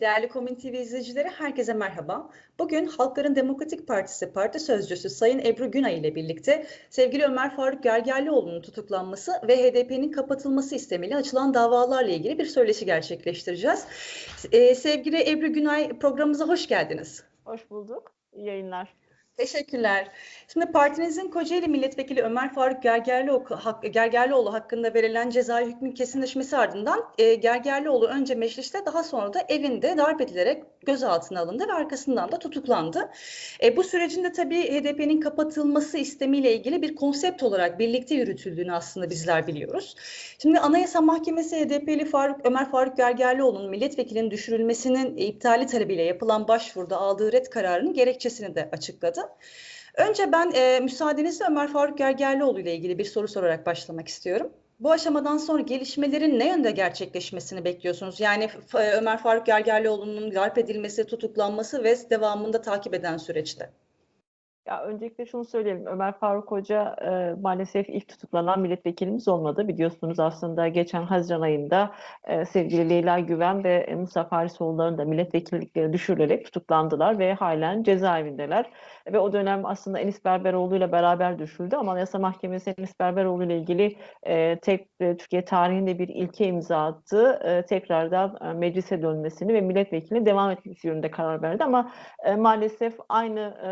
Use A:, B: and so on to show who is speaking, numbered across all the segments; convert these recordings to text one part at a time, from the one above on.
A: Değerli Komün TV izleyicileri herkese merhaba. Bugün Halkların Demokratik Partisi Parti Sözcüsü Sayın Ebru Günay ile birlikte sevgili Ömer Faruk Gergerlioğlu'nun tutuklanması ve HDP'nin kapatılması istemiyle açılan davalarla ilgili bir söyleşi gerçekleştireceğiz. Ee, sevgili Ebru Günay programımıza hoş geldiniz.
B: Hoş bulduk. İyi yayınlar.
A: Teşekkürler. Şimdi partinizin Kocaeli Milletvekili Ömer Faruk Gergerlioğlu, hak, Gergerlioğlu hakkında verilen cezai hükmün kesinleşmesi ardından e, Gergerlioğlu önce mecliste daha sonra da evinde darp edilerek gözaltına alındı ve arkasından da tutuklandı. E, bu sürecin de tabii HDP'nin kapatılması istemiyle ilgili bir konsept olarak birlikte yürütüldüğünü aslında bizler biliyoruz. Şimdi Anayasa Mahkemesi HDP'li Faruk Ömer Faruk Gergerlioğlu'nun milletvekilinin düşürülmesinin iptali talebiyle yapılan başvuruda aldığı red kararının gerekçesini de açıkladı. Önce ben e, müsaadenizle Ömer Faruk Gergerlioğlu ile ilgili bir soru sorarak başlamak istiyorum. Bu aşamadan sonra gelişmelerin ne yönde gerçekleşmesini bekliyorsunuz? Yani Ömer Faruk Gergerlioğlu'nun darp edilmesi, tutuklanması ve devamında takip eden süreçte.
B: Ya öncelikle şunu söyleyelim. Ömer Faruk Hoca e, maalesef ilk tutuklanan milletvekilimiz olmadı. Biliyorsunuz aslında geçen Haziran ayında e, sevgili Leyla Güven ve Musa Farisoğulları'nın da milletvekillikleri düşürülerek tutuklandılar ve halen cezaevindeler. Ve o dönem aslında Enis Berberoğlu ile beraber düşüldü ama Anayasa Mahkemesi Enis Berberoğlu ile ilgili e, tek e, Türkiye tarihinde bir ilke imza attı. E, tekrardan e, meclise dönmesini ve milletvekili devam etmesi yönünde karar verdi ama e, maalesef aynı e,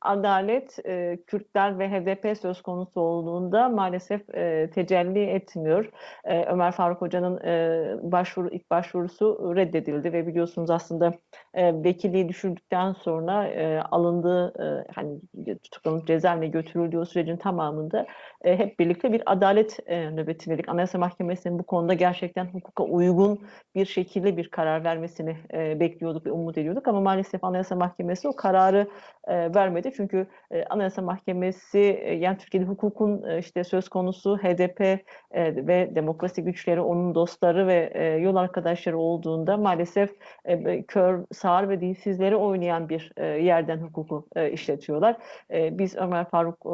B: adalet e, Kürtler ve HDP söz konusu olduğunda maalesef e, tecelli etmiyor. E, Ömer Faruk Hoca'nın e, başvuru ilk başvurusu reddedildi ve biliyorsunuz aslında e, vekilliği düşürdükten sonra e, alındığı e, hani tutuklanıp cezaevine götürüldüğü sürecin tamamında e, hep birlikte bir adalet e, nöbeti verdik. Anayasa Mahkemesi'nin bu konuda gerçekten hukuka uygun bir şekilde bir karar vermesini e, bekliyorduk ve umut ediyorduk ama maalesef Anayasa Mahkemesi o kararı e, vermedi. Çünkü e, Anayasa Mahkemesi e, yani Türkiye'de hukukun e, işte söz konusu HDP e, ve demokrasi güçleri onun dostları ve e, yol arkadaşları olduğunda maalesef e, kör, sağır ve dilsizleri oynayan bir e, yerden hukuku e, işletiyorlar. E, biz Ömer Faruk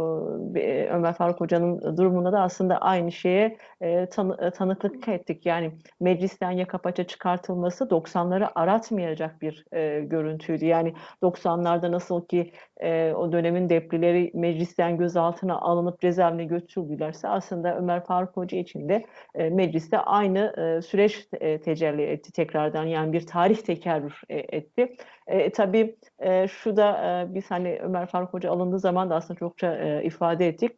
B: e, Ömer Faruk Hoca'nın durumunda da aslında aynı şeye e, tanı, e, tanıklık ettik. Yani meclisten yaka çıkartılması 90'ları aratmayacak bir e, görüntüydü. Yani 90'larda nasıl ki e, o dönemin deplileri meclisten gözaltına alınıp cezaevine götürüldülerse aslında Ömer Faruk Hoca için de e, mecliste aynı e, süreç e, tecelli etti tekrardan. Yani bir tarih tekerrür e, etti. E, tabii e, şu da e, biz hani Ömer Faruk Hoca alındığı zaman da aslında çokça e, ifade ettik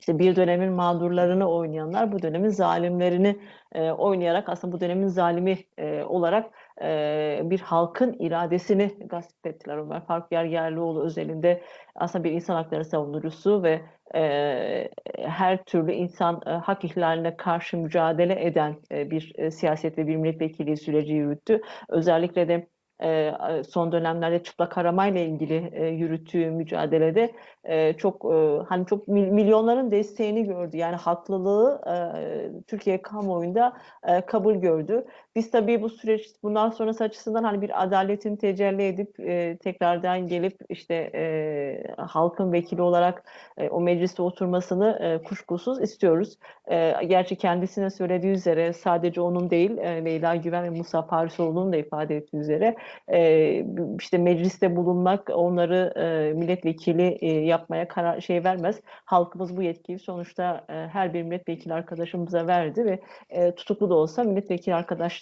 B: işte bir dönemin mağdurlarını oynayanlar bu dönemin zalimlerini e, oynayarak aslında bu dönemin zalimi e, olarak e, bir halkın iradesini gasp ettiler. Ömer Faruk Gergerlioğlu özelinde aslında bir insan hakları savunucusu ve e, her türlü insan e, hak ihlaline karşı mücadele eden e, bir e, siyaset ve bir milletvekili süreci yürüttü. Özellikle de son dönemlerde çıplak aramayla ilgili e, yürüttüğü mücadelede e, çok e, hani çok milyonların desteğini gördü. Yani haklılığı e, Türkiye kamuoyunda e, kabul gördü. Biz tabii bu süreç bundan sonrası açısından hani bir adaletin tecelli edip e, tekrardan gelip işte e, halkın vekili olarak e, o mecliste oturmasını e, kuşkusuz istiyoruz. E, gerçi kendisine söylediği üzere sadece onun değil e, Leyla Güven ve Musa Parisoğlu'nun da ifade ettiği üzere e, işte mecliste bulunmak onları e, milletvekili e, yapmaya karar şey vermez. Halkımız bu yetkiyi sonuçta e, her bir milletvekili arkadaşımıza verdi ve e, tutuklu da olsa milletvekili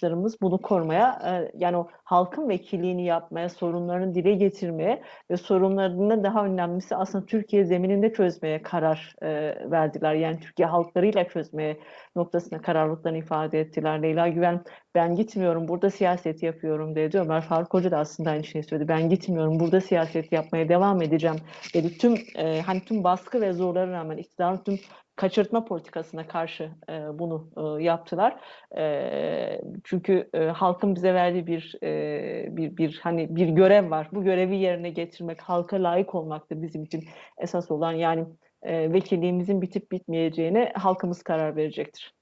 B: arkadaşlarımız bunu korumaya e, yani o halkın vekilliğini yapmaya, sorunlarını dile getirmeye ve sorunlarını daha önemlisi aslında Türkiye zemininde çözmeye karar e, verdiler. Yani Türkiye halklarıyla çözmeye noktasına kararlılıklarını ifade ettiler. Leyla Güven ben gitmiyorum burada siyaset yapıyorum dedi. Ömer Faruk Hoca da aslında aynı şeyi söyledi. Ben gitmiyorum burada siyaset yapmaya devam edeceğim dedi. Tüm e, hani tüm baskı ve zorlara rağmen iktidarın tüm kaçırtma politikasına karşı e, bunu e, yaptılar. E, çünkü e, halkın bize verdiği bir e, bir bir hani bir görev var. Bu görevi yerine getirmek, halka layık olmaktır bizim için esas olan. Yani e, vekilliğimizin bitip bitmeyeceğine halkımız karar verecektir.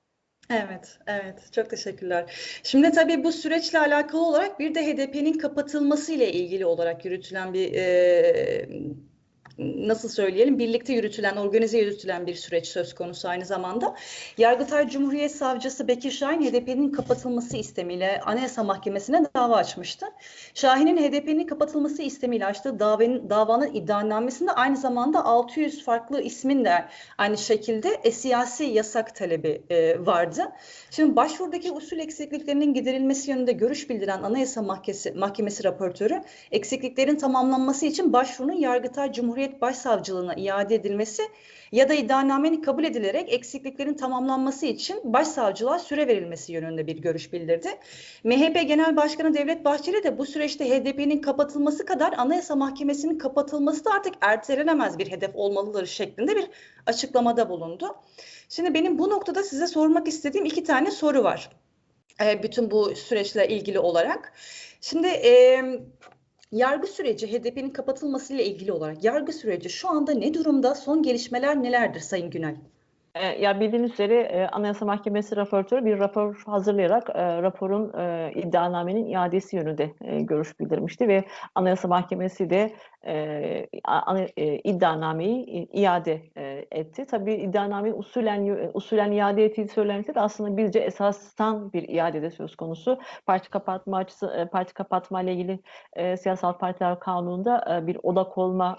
A: Evet, evet. Çok teşekkürler. Şimdi tabii bu süreçle alakalı olarak bir de HDP'nin kapatılması ile ilgili olarak yürütülen bir e, nasıl söyleyelim birlikte yürütülen, organize yürütülen bir süreç söz konusu aynı zamanda. Yargıtay Cumhuriyet Savcısı Bekir Şahin HDP'nin kapatılması istemiyle Anayasa Mahkemesi'ne dava açmıştı. Şahin'in HDP'nin kapatılması istemiyle açtığı davanın, davanın iddianamesinde aynı zamanda 600 farklı ismin de aynı şekilde e, siyasi yasak talebi e, vardı. Şimdi başvurdaki usul eksikliklerinin giderilmesi yönünde görüş bildiren Anayasa Mahkemesi, Mahkemesi raportörü eksikliklerin tamamlanması için başvurunun Yargıtay Cumhuriyet Başsavcılığına iade edilmesi ya da iddianamenin kabul edilerek eksikliklerin tamamlanması için başsavcılığa süre verilmesi yönünde bir görüş bildirdi. MHP Genel Başkanı Devlet Bahçeli de bu süreçte HDP'nin kapatılması kadar Anayasa Mahkemesi'nin kapatılması da artık ertelenemez bir hedef olmalıdır şeklinde bir açıklamada bulundu. Şimdi benim bu noktada size sormak istediğim iki tane soru var. E, bütün bu süreçle ilgili olarak. Şimdi e, yargı süreci HDP'nin kapatılmasıyla ilgili olarak yargı süreci şu anda ne durumda? Son gelişmeler nelerdir Sayın Günay?
B: E, ya bildiğiniz üzere e, Anayasa Mahkemesi raportörü bir rapor hazırlayarak e, raporun iddianamenin iadesi yönünde e, görüş bildirmişti ve Anayasa Mahkemesi de iddianameyi iade etti. Tabii iddianameyi usulen usulen iade ettiği söylense de aslında bizce esastan bir iade de söz konusu. Parti kapatma açısı, parti kapatma ile ilgili siyasal partiler kanununda bir odak olma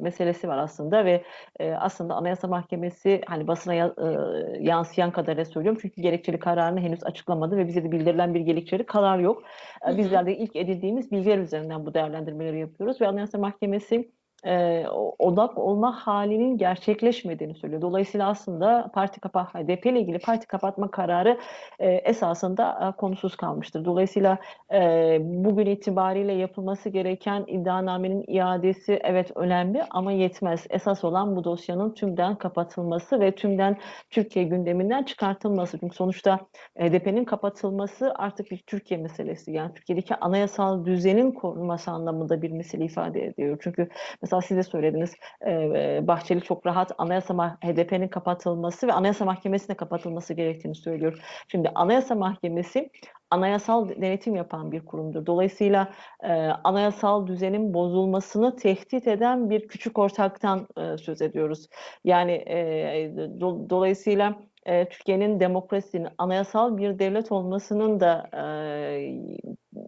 B: meselesi var aslında ve aslında Anayasa Mahkemesi hani basına e, yansıyan kadarıyla söylüyorum çünkü gerekçeli kararını henüz açıklamadı ve bize de bildirilen bir gerekçeli karar yok. E, bizler de ilk edindiğimiz bilgiler üzerinden bu değerlendirmeleri yapıyoruz ve Anayasa Mahkemesi e, odak olma halinin gerçekleşmediğini söylüyor. Dolayısıyla aslında parti kapa HDP ile ilgili parti kapatma kararı e, esasında e, konusuz kalmıştır. Dolayısıyla e, bugün itibariyle yapılması gereken iddianamenin iadesi evet önemli ama yetmez. Esas olan bu dosyanın tümden kapatılması ve tümden Türkiye gündeminden çıkartılması. Çünkü sonuçta HDP'nin kapatılması artık bir Türkiye meselesi. Yani Türkiye'deki anayasal düzenin korunması anlamında bir mesele ifade ediyor. Çünkü Mesela siz de söylediniz e, Bahçeli çok rahat anayasa HDP'nin kapatılması ve anayasa mahkemesine kapatılması gerektiğini söylüyor. Şimdi anayasa mahkemesi anayasal denetim yapan bir kurumdur. Dolayısıyla e, anayasal düzenin bozulmasını tehdit eden bir küçük ortaktan e, söz ediyoruz. Yani e, do, dolayısıyla e, Türkiye'nin demokrasinin anayasal bir devlet olmasının da e,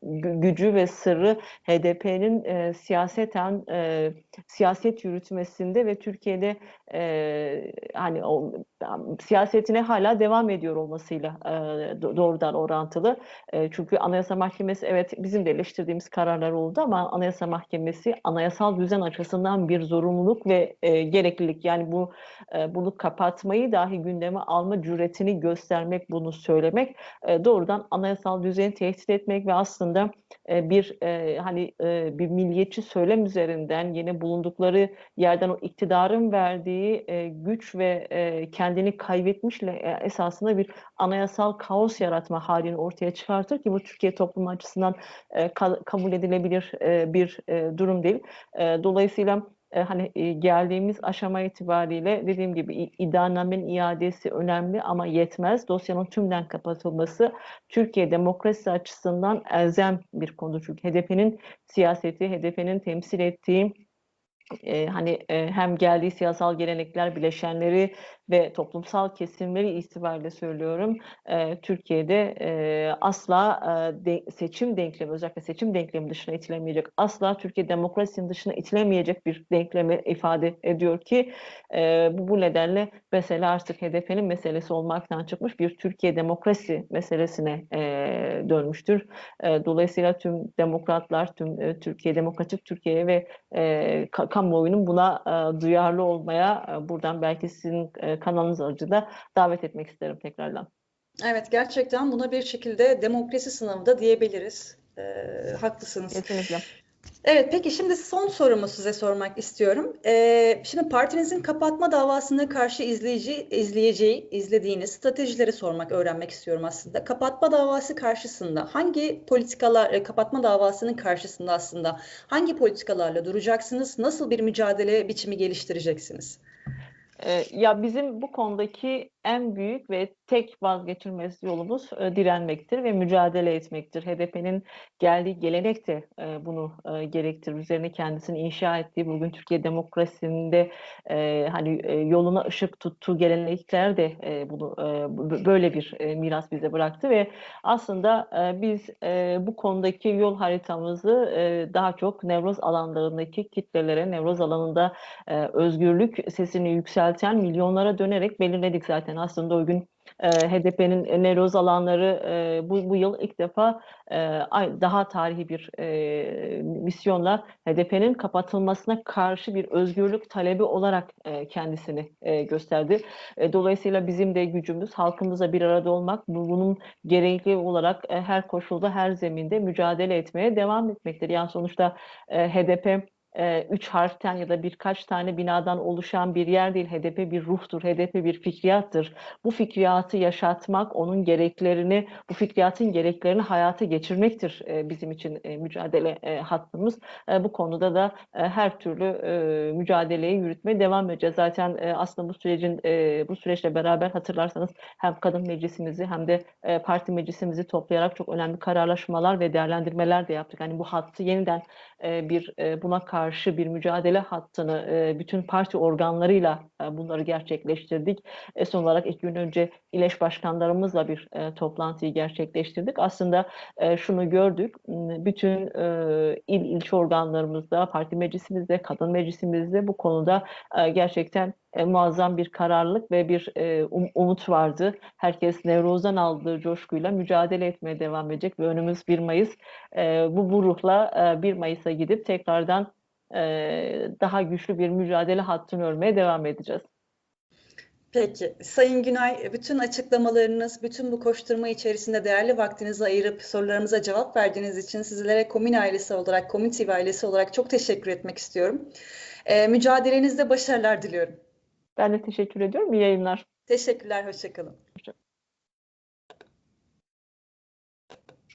B: gücü ve sırrı HDP'nin e, siyaseten e, siyaset yürütmesinde ve Türkiye'de e, hani o siyasetine hala devam ediyor olmasıyla e, doğrudan orantılı. E, çünkü Anayasa Mahkemesi evet bizim de eleştirdiğimiz kararlar oldu ama Anayasa Mahkemesi anayasal düzen açısından bir zorunluluk ve e, gereklilik yani bu e, bunu kapatmayı dahi gündeme alma cüretini göstermek, bunu söylemek e, doğrudan anayasal düzeni tehdit etmek ve aslında e, bir e, hani e, bir milliyetçi söylem üzerinden yine bulundukları yerden o iktidarın verdiği e, güç ve e, kendini kaybetmişle e, esasında bir anayasal kaos yaratma halini ortaya çıkartır ki bu Türkiye toplumu açısından e, ka kabul edilebilir e, bir durum değil. Dolayısıyla hani geldiğimiz aşama itibariyle dediğim gibi iddianamenin iadesi önemli ama yetmez. Dosyanın tümden kapatılması Türkiye demokrasi açısından elzem bir konu. Çünkü HDP'nin siyaseti, HDP'nin temsil ettiği e, hani e, hem geldiği siyasal gelenekler, bileşenleri ve toplumsal kesimleri itibariyle söylüyorum. E, Türkiye'de e, asla e, de, seçim denklemi, özellikle seçim denklemi dışına itilemeyecek, asla Türkiye demokrasinin dışına itilemeyecek bir denklemi ifade ediyor ki e, bu, bu nedenle mesela artık HDP'nin meselesi olmaktan çıkmış bir Türkiye demokrasi meselesine e, dönmüştür. E, dolayısıyla tüm demokratlar, tüm e, Türkiye, demokratik Türkiye ve e, kamuoyunun buna e, duyarlı olmaya e, buradan belki sizin e, kanalınız aracılığıyla davet etmek isterim tekrardan.
A: Evet gerçekten buna bir şekilde demokrasi sınavı da diyebiliriz. E, haklısınız.
B: Kesinlikle.
A: Evet, peki şimdi son sorumu size sormak istiyorum. Ee, şimdi partinizin kapatma davasına karşı izleyici, izleyeceği, izlediğiniz stratejileri sormak, öğrenmek istiyorum aslında. Kapatma davası karşısında hangi politikalar, e, kapatma davasının karşısında aslında hangi politikalarla duracaksınız? Nasıl bir mücadele biçimi geliştireceksiniz?
B: Ee, ya bizim bu konudaki en büyük ve tek vazgeçilmez yolumuz e, direnmektir ve mücadele etmektir. HDP'nin geldiği gelenek de e, bunu e, gerektirir. Üzerine kendisini inşa ettiği bugün Türkiye demokrasisinde e, hani e, yoluna ışık tuttuğu gelenekler de e, bunu e, böyle bir e, miras bize bıraktı ve aslında e, biz e, bu konudaki yol haritamızı e, daha çok nevroz alanlarındaki kitlelere, nevroz alanında e, özgürlük sesini yükselten milyonlara dönerek belirledik zaten aslında o gün e, HDP'nin nevroz alanları e, bu, bu yıl ilk defa e, daha tarihi bir e, misyonla HDP'nin kapatılmasına karşı bir özgürlük talebi olarak e, kendisini e, gösterdi. E, dolayısıyla bizim de gücümüz halkımızla bir arada olmak, bu, bunun gerekli olarak e, her koşulda, her zeminde mücadele etmeye devam etmektir. Yani sonuçta e, HDP e, üç harften ya da birkaç tane binadan oluşan bir yer değil. HDP bir ruhtur, HDP bir fikriyattır. Bu fikriyatı yaşatmak, onun gereklerini, bu fikriyatın gereklerini hayata geçirmektir e, bizim için e, mücadele e, hattımız. E, bu konuda da e, her türlü e, mücadeleyi yürütmeye devam edeceğiz. Zaten e, aslında bu sürecin e, bu süreçle beraber hatırlarsanız hem kadın meclisimizi hem de e, parti meclisimizi toplayarak çok önemli kararlaşmalar ve değerlendirmeler de yaptık. Hani bu hattı yeniden e, bir e, buna karşı bir mücadele hattını e, bütün parti organlarıyla bunları gerçekleştirdik. Son olarak iki gün önce İleş başkanlarımızla bir toplantıyı gerçekleştirdik. Aslında şunu gördük, bütün il ilçe organlarımızda, parti meclisimizde, kadın meclisimizde bu konuda gerçekten e, muazzam bir kararlılık ve bir e, um, umut vardı. Herkes Nevruz'dan aldığı coşkuyla mücadele etmeye devam edecek ve önümüz 1 Mayıs. E, bu, bu ruhla e, 1 Mayıs'a gidip tekrardan e, daha güçlü bir mücadele hattını örmeye devam edeceğiz.
A: Peki. Sayın Günay, bütün açıklamalarınız, bütün bu koşturma içerisinde değerli vaktinizi ayırıp sorularımıza cevap verdiğiniz için sizlere Komün ailesi olarak, Komün TV ailesi olarak çok teşekkür etmek istiyorum. E, mücadelenizde başarılar diliyorum.
B: Ben de teşekkür ediyorum. İyi yayınlar.
A: Teşekkürler, hoşçakalın.